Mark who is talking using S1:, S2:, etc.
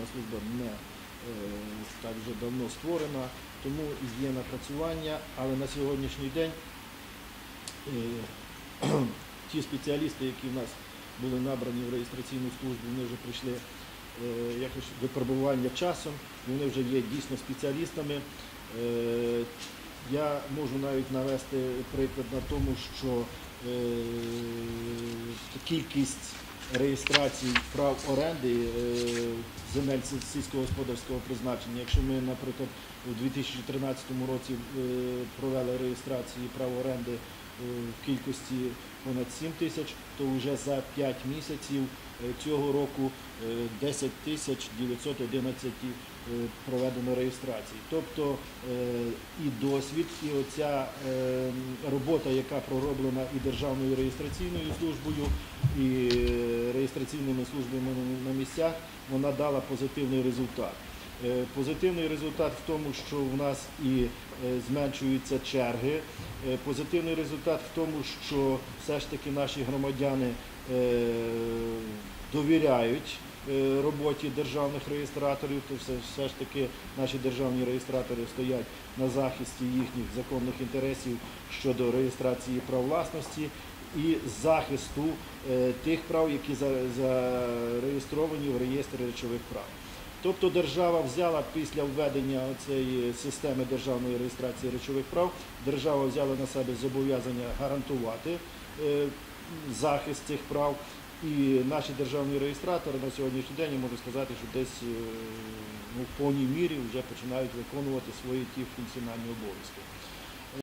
S1: реєстраційна служба не е, так вже давно створена, тому є напрацювання, але на сьогоднішній день е, ті спеціалісти, які в нас були набрані в реєстраційну службу, вони вже прийшли е, якось випробування часом, вони вже є дійсно спеціалістами. Я можу навіть навести приклад на тому, що кількість реєстрацій прав оренди е, земель сільськогосподарського призначення. Якщо ми, наприклад, у 2013 році е, провели реєстрації прав оренди в кількості понад 7 тисяч, то вже за 5 місяців е, цього року е, 10 тисяч 911 е, проведено реєстрацій. Тобто е, і досвід, і оця е, робота, яка пророблена і Державною реєстраційною службою, і е, реєстраційними службами на- місцях, вона дала позитивний результат. Е, Позитивний результат в тому, що в нас і е, зменшуються черги. Е, Позитивний результат в тому, що все ж таки наші громадяни е, довіряють е, роботі державних реєстраторів, то все, все ж таки наші державні реєстратори стоять на захисті їхніх законних інтересів щодо реєстрації прав власності і захисту тих прав, які зареєстровані в реєстрі речових прав. Тобто держава взяла після введення цієї системи державної реєстрації речових прав, держава взяла на себе зобов'язання гарантувати е, захист цих прав. І наші державні реєстратори на сьогоднішній день я можу сказати, що десь е, ну, в повній мірі вже починають виконувати свої ті функціональні обов'язки.